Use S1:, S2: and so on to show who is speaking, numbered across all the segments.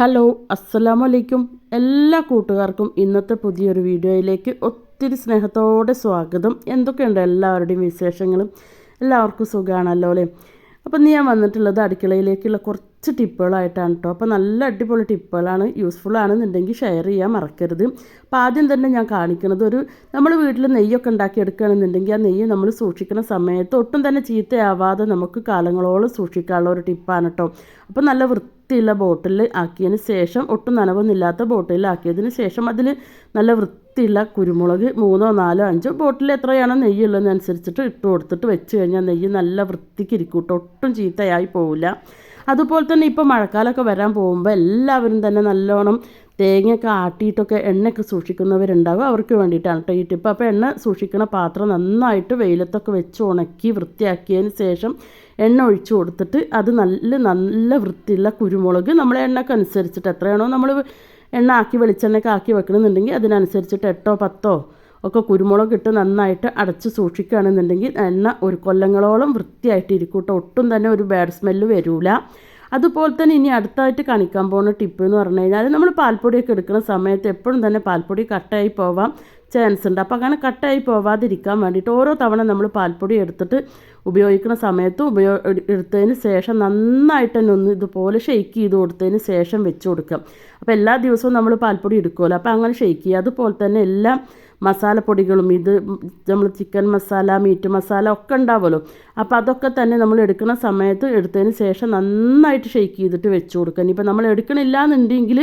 S1: Hello അസ്സലാമു അലൈക്കും എല്ലാ കൂട്ടുകാർക്കും ഇന്നത്തെ പുതിയൊരു വീഡിയോയിലേക്ക് ഒത്തിരി സ്നേഹത്തോടെ സ്വാഗതം. എന്തൊക്കെയുണ്ട് എല്ലാവരുടെയും വിശേഷങ്ങളും? എല്ലാവർക്കും സുഖമാണല്ലോ അല്ലേ? അപ്പം ഞാൻ വന്നിട്ടുള്ളത് അടുക്കളയിലേക്കുള്ള കുറച്ച് ടിപ്പുകളായിട്ടാണ് കേട്ടോ അപ്പോൾ നല്ല അടിപൊളി ടിപ്പുകളാണ്. യൂസ്ഫുൾ ആണെന്നുണ്ടെങ്കിൽ ഷെയർ ചെയ്യാൻ മറക്കരുത്. അപ്പോൾ ആദ്യം തന്നെ ഞാൻ കാണിക്കുന്നത് ഒരു നമ്മൾ വീട്ടിൽ നെയ്യൊക്കെ ഉണ്ടാക്കി എടുക്കുകയാണെന്നുണ്ടെങ്കിൽ ആ നെയ്യ് നമ്മൾ സൂക്ഷിക്കുന്ന സമയത്ത് ഒട്ടും തന്നെ ചീത്തയാവാതെ നമുക്ക് കാലങ്ങളോളം സൂക്ഷിക്കാനുള്ള ഒരു ടിപ്പാണ് കേട്ടോ അപ്പോൾ നല്ല വൃത്തിയുള്ള ബോട്ടിൽ ആക്കിയതിന് ശേഷം ഒട്ടും നനവൊന്നുമില്ലാത്ത ബോട്ടിലിൽ ആക്കിയതിന് ശേഷം അതിൽ നല്ല വൃത്തിയുള്ള കുരുമുളക് മൂന്നോ നാലോ അഞ്ചോ ബോട്ടിൽ എത്രയാണോ നെയ്യ് ഉള്ളതിനനുസരിച്ചിട്ട് ഇട്ട് കൊടുത്തിട്ട് വെച്ച് കഴിഞ്ഞാൽ നെയ്യ് നല്ല വൃത്തിക്ക് ഇരിക്കൂട്ടോ ഒട്ടും ചീത്തയായി പോവില്ല. അതുപോലെ തന്നെ ഇപ്പോൾ മഴക്കാലമൊക്കെ വരാൻ പോകുമ്പോൾ എല്ലാവരും തന്നെ നല്ലോണം തേങ്ങയൊക്കെ ആട്ടിയിട്ടൊക്കെ എണ്ണയൊക്കെ സൂക്ഷിക്കുന്നവരുണ്ടാകും അവർക്ക് വേണ്ടിയിട്ടാണ് കേട്ടോ ഈ ടിപ്പ്. അപ്പോൾ എണ്ണ സൂക്ഷിക്കുന്ന പാത്രം നന്നായിട്ട് വെയിലത്തൊക്കെ വെച്ച് ഉണക്കി വൃത്തിയാക്കിയതിന് ശേഷം എണ്ണ ഒഴിച്ചു കൊടുത്തിട്ട് അത് നല്ല നല്ല വൃത്തിയുള്ള കുരുമുളക് നമ്മൾ എണ്ണയ്ക്ക് അനുസരിച്ചിട്ട് എത്രയാണോ നമ്മൾ എണ്ണ ആക്കി വെളിച്ചെണ്ണയൊക്കെ ആക്കി വെക്കണമെന്നുണ്ടെങ്കിൽ അതിനനുസരിച്ചിട്ട് എട്ടോ പത്തോ ഒക്കെ കുരുമുളക് ഇട്ട് നന്നായിട്ട് അടച്ച് സൂക്ഷിക്കുകയാണെന്നുണ്ടെങ്കിൽ എണ്ണ ഒരു കൊല്ലങ്ങളോളം വൃത്തിയായിട്ട് ഇരിക്കൂട്ടോ ഒട്ടും തന്നെ ഒരു ബാഡ് സ്മെല്ല് വരില്ല അതുപോലെ തന്നെ ഇനി അടുത്തായിട്ട് കാണിക്കാൻ പോകുന്ന ടിപ്പ് എന്ന് പറഞ്ഞു കഴിഞ്ഞാൽ നമ്മൾ പാൽപ്പൊടിയൊക്കെ എടുക്കുന്ന സമയത്ത് എപ്പോഴും തന്നെ പാൽപ്പൊടി കട്ടായി പോവാം ചാൻസ് ഉണ്ട്. അപ്പോൾ അങ്ങനെ കട്ടായി പോവാതിരിക്കാൻ വേണ്ടിയിട്ട് ഓരോ തവണ നമ്മൾ പാൽപ്പൊടി എടുത്തിട്ട് ഉപയോഗിക്കുന്ന സമയത്ത് ഉപയോ എടുത്തതിന് ശേഷം നന്നായിട്ട് തന്നെ ഒന്ന് ഇതുപോലെ ഷെയ്ക്ക് ചെയ്ത് കൊടുത്തതിന് ശേഷം വെച്ച് കൊടുക്കാം അപ്പോൾ എല്ലാ ദിവസവും നമ്മൾ പാൽപ്പൊടി എടുക്കുമല്ലോ. അപ്പോൾ അങ്ങനെ ഷെയ്ക്ക് ചെയ്യുക. അതുപോലെ തന്നെ എല്ലാ മസാലപ്പൊടികളും ഇത് നമ്മൾ ചിക്കൻ മസാല മീറ്റ് മസാല ഒക്കെ ഉണ്ടാവുമല്ലോ. അപ്പോൾ അതൊക്കെ തന്നെ നമ്മൾ എടുക്കുന്ന സമയത്ത് എടുത്തതിന് ശേഷം നന്നായിട്ട് ഷെയ്ക്ക് ചെയ്തിട്ട് വെച്ച് കൊടുക്കുക. ഇനിയിപ്പോൾ നമ്മൾ എടുക്കണില്ല എന്നുണ്ടെങ്കിൽ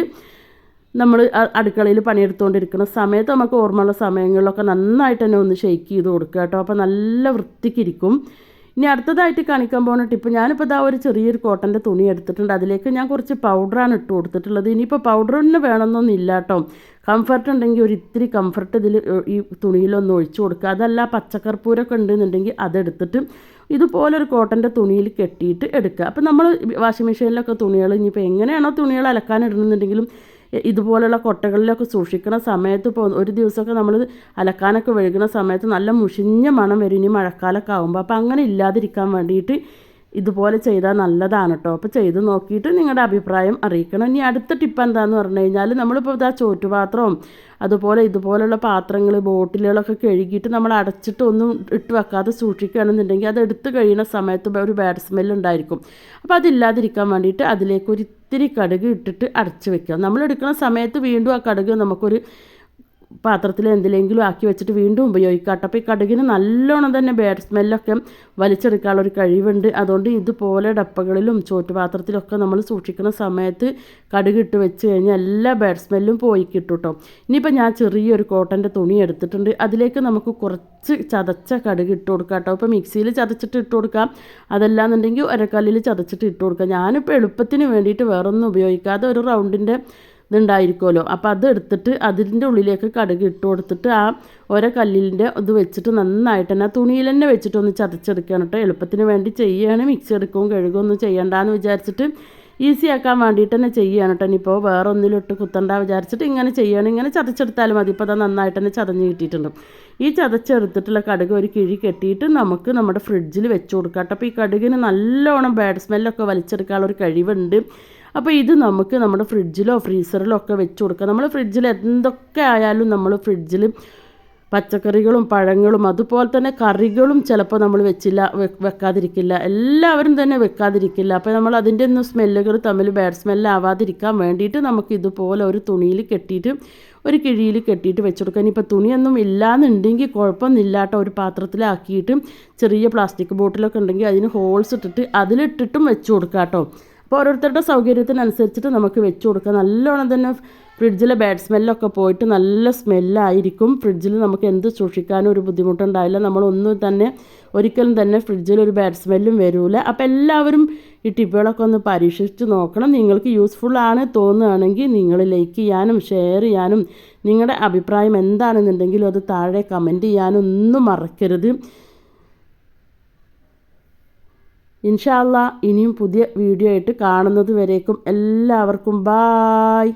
S1: നമ്മൾ അടുക്കളയിൽ പണിയെടുത്തുകൊണ്ടിരിക്കുന്ന സമയത്ത് നമുക്ക് ഓർമ്മയുള്ള സമയങ്ങളിലൊക്കെ നന്നായിട്ട് തന്നെ ഒന്ന് ഷെയ്ക്ക് ചെയ്ത് കൊടുക്കുക കേട്ടോ. അപ്പോൾ നല്ല വൃത്തിക്കിരിക്കും ഇനി അടുത്തതായിട്ട് കാണിക്കാൻ പോകുന്ന ടിപ്പ് ഞാനിപ്പോൾ ഇതാ ഒരു ചെറിയൊരു കോട്ടന്റെ തുണി എടുത്തിട്ടുണ്ട്. അതിലേക്ക് ഞാൻ കുറച്ച് പൗഡറാണ് ഇട്ട് കൊടുത്തിട്ടുള്ളത്. ഇനിയിപ്പോൾ പൗഡർ തന്നെ വേണമെന്നൊന്നും ഇല്ല കേട്ടോ കംഫർട്ട് ഉണ്ടെങ്കിൽ ഒരു ഇത്തിരി കംഫർട്ട് ഇതിൽ ഈ തുണിയിലൊന്ന് ഒഴിച്ചു കൊടുക്കുക. അതല്ല പച്ചക്കർപ്പൂരൊക്കെ ഉണ്ടെന്നുണ്ടെങ്കിൽ അതെടുത്തിട്ട് ഇതുപോലൊരു കോട്ടന്റെ തുണിയിൽ കെട്ടിയിട്ട് എടുക്കുക. അപ്പോൾ നമ്മൾ വാഷിംഗ് മെഷീനിലൊക്കെ തുണികൾ ഇനിയിപ്പോൾ എങ്ങനെയാണോ തുണികൾ അലക്കാൻ ഇടുന്നുണ്ടെങ്കിലും ഇതുപോലുള്ള കൊട്ടകളിലൊക്കെ സൂക്ഷിക്കുന്ന സമയത്ത് ഇപ്പോൾ ഒരു ദിവസമൊക്കെ നമ്മൾ അലക്കാനൊക്കെ വെഴുകുന്ന സമയത്ത് നല്ല മുഷിഞ്ഞ മണം വരും. ഇനി മഴക്കാലമൊക്കെ ആകുമ്പോൾ അപ്പോൾ അങ്ങനെ ഇല്ലാതിരിക്കാൻ വേണ്ടിയിട്ട് ഇതുപോലെ ചെയ്താൽ നല്ലതാണ് കേട്ടോ അപ്പോൾ ചെയ്ത് നോക്കിയിട്ട് നിങ്ങളുടെ അഭിപ്രായം അറിയിക്കണം. ഇനി അടുത്ത ടിപ്പ് എന്താണെന്ന് പറഞ്ഞു കഴിഞ്ഞാൽ നമ്മളിപ്പോൾ ഇതാ ചോറ്റുപാത്രവും അതുപോലെ ഇതുപോലെയുള്ള പാത്രങ്ങൾ ബോട്ടിലുകളൊക്കെ കഴുകിയിട്ട് നമ്മൾ അടച്ചിട്ട് ഒന്നും ഇട്ട് വെക്കാതെ സൂക്ഷിക്കുകയാണെന്നുണ്ടെങ്കിൽ അത് എടുത്തു കഴിയുന്ന സമയത്ത് ഒരു ബാഡ് സ്മെൽ ഉണ്ടായിരിക്കും. അപ്പോൾ അതില്ലാതിരിക്കാൻ വേണ്ടിയിട്ട് അതിലേക്ക് ഇത്തിരി കടുക് ഇട്ടിട്ട് അടച്ചു വെക്കുക. നമ്മൾ എടുക്കുന്ന സമയത്ത് വീണ്ടും ആ കടുക് നമുക്കൊരു പാത്രത്തിൽ എന്തിലെങ്കിലും ആക്കി വെച്ചിട്ട് വീണ്ടും ഉപയോഗിക്കാം അപ്പോൾ ഈ കടുകിന് നല്ലോണം തന്നെ ബാഡ് സ്മെല്ലൊക്കെ വലിച്ചെടുക്കാനുള്ള ഒരു കഴിവുണ്ട്. അതുകൊണ്ട് ഇതുപോലെ ഡപ്പകളിലും ചോറ്റുപാത്രത്തിലൊക്കെ നമ്മൾ സൂക്ഷിക്കുന്ന സമയത്ത് കടുക് ഇട്ട് വെച്ച് കഴിഞ്ഞാൽ എല്ലാ ബാഡ് സ്മെല്ലും പോയി കിട്ടും കേട്ടോ ഇനിയിപ്പോൾ ഞാൻ ചെറിയൊരു കോട്ടന്റെ തുണി എടുത്തിട്ടുണ്ട്. അതിലേക്ക് നമുക്ക് കുറച്ച് ചതച്ച കടുക് ഇട്ട് കൊടുക്കാം കേട്ടോ. ഇപ്പോൾ മിക്സിയിൽ ചതച്ചിട്ട് ഇട്ട് കൊടുക്കാം. അതല്ലാന്നുണ്ടെങ്കിൽ ഒരക്കല്ലിൽ ചതച്ചിട്ട് ഇട്ട് കൊടുക്കാം. ഞാനിപ്പോൾ എളുപ്പത്തിന് വേണ്ടിയിട്ട് വേറൊന്നും ഉപയോഗിക്കാതെ ഒരു റൗണ്ടിന്റെ ഇതുണ്ടായിരിക്കുമല്ലോ. അപ്പോൾ അത് എടുത്തിട്ട് അതിന്റെ ഉള്ളിലേക്ക് കടുക് ഇട്ട് കൊടുത്തിട്ട് ആ ഓരോ കല്ലിന്റെ ഇത് വെച്ചിട്ട് നന്നായിട്ട് തന്നെ തുണിയിൽ തന്നെ വെച്ചിട്ട് ഒന്ന് ചതച്ചെടുക്കുകയാണ് കേട്ടോ. എളുപ്പത്തിന് വേണ്ടി ചെയ്യുകയാണ്. മിക്സി എടുക്കുകയും കഴുകുകയൊന്നും ചെയ്യണ്ടെന്ന് വിചാരിച്ചിട്ട് ഈസി ആക്കാൻ വേണ്ടിയിട്ട് തന്നെ ചെയ്യുകയാണ് കേട്ടോ. ഇനിയിപ്പോൾ വേറെ ഒന്നിലിട്ട് കുത്തണ്ട വിചാരിച്ചിട്ട് ഇങ്ങനെ ചെയ്യുകയാണ്. ഇങ്ങനെ ചതച്ചെടുത്താലും മതി. ഇപ്പോൾ അത് നന്നായിട്ട് തന്നെ ചതഞ്ഞ് കിട്ടിയിട്ടുണ്ട്. ഈ ചതച്ചെടുത്തിട്ടുള്ള കടുക് ഒരു കിഴി കെട്ടിയിട്ട് നമുക്ക് നമ്മുടെ ഫ്രിഡ്ജിൽ വെച്ച് കൊടുക്കാം കേട്ടോ. അപ്പോൾ ഈ കടുകിന് നല്ലോണം ബാഡ് സ്മെല്ലൊക്കെ വലിച്ചെടുക്കാനുള്ള ഒരു കഴിവുണ്ട്. അപ്പോൾ ഇത് നമുക്ക് നമ്മുടെ ഫ്രിഡ്ജിലോ ഫ്രീസറിലോ ഒക്കെ വെച്ച് കൊടുക്കാം. നമ്മൾ ഫ്രിഡ്ജിൽ എന്തൊക്കെ ആയാലും നമ്മൾ ഫ്രിഡ്ജിൽ പച്ചക്കറികളും പഴങ്ങളും അതുപോലെ തന്നെ കറികളും ചിലപ്പോൾ നമ്മൾ വെച്ചില്ല വെക്കാതിരിക്കില്ല. എല്ലാവരും തന്നെ വെക്കാതിരിക്കില്ല. അപ്പോൾ നമ്മൾ അതിന്റെ ഒന്നും സ്മെല്ലുകൾ തമ്മിൽ ബാഡ് സ്മെല്ലാവാതിരിക്കാൻ വേണ്ടിയിട്ട് നമുക്ക് ഇതുപോലെ ഒരു തുണിയിൽ കെട്ടിയിട്ട് ഒരു കിഴിയിൽ കെട്ടിയിട്ട് വെച്ച് കൊടുക്കുക ഇനിയിപ്പോൾ തുണിയൊന്നും ഇല്ലാന്നുണ്ടെങ്കിൽ കുഴപ്പമൊന്നുമില്ല കേട്ടോ. ഒരു പാത്രത്തിലാക്കിയിട്ട് ചെറിയ പ്ലാസ്റ്റിക് ബോട്ടിലൊക്കെ ഉണ്ടെങ്കിൽ അതിന് ഹോൾസ് ഇട്ടിട്ട് അതിലിട്ടിട്ടും വെച്ച് കൊടുക്കാം കേട്ടോ. അപ്പോൾ ഓരോരുത്തരുടെ സൗകര്യത്തിനനുസരിച്ചിട്ട് നമുക്ക് വെച്ച് കൊടുക്കാം. നല്ലോണം തന്നെ ഫ്രിഡ്ജിലെ ബാഡ് സ്മെല്ലൊക്കെ പോയിട്ട് നല്ല സ്മെല്ലായിരിക്കും ഫ്രിഡ്ജിൽ നമുക്ക് എന്ത് സൂക്ഷിക്കാനും ഒരു ബുദ്ധിമുട്ടുണ്ടായില്ല നമ്മളൊന്നും തന്നെ ഒരിക്കലും തന്നെ ഫ്രിഡ്ജിൽ ഒരു ബാഡ് സ്മെല്ലും വരില്ല അപ്പോൾ എല്ലാവരും ഈ ടിപ്പുകളൊക്കെ ഒന്ന് പരീക്ഷിച്ച് നോക്കണം. നിങ്ങൾക്ക് യൂസ്ഫുൾ ആണ് തോന്നുകയാണെങ്കിൽ നിങ്ങൾ ലൈക്ക് ചെയ്യാനും ഷെയർ ചെയ്യാനും നിങ്ങളുടെ അഭിപ്രായം എന്താണെന്നുണ്ടെങ്കിലും അത് താഴെ കമന്റ് ചെയ്യാനും ഒന്നും മറക്കരുത്. ഇൻഷാല്ല ഇനിയും പുതിയ വീഡിയോ ആയിട്ട് കാണുന്നത് വരേക്കും എല്ലാവർക്കും ബായ്.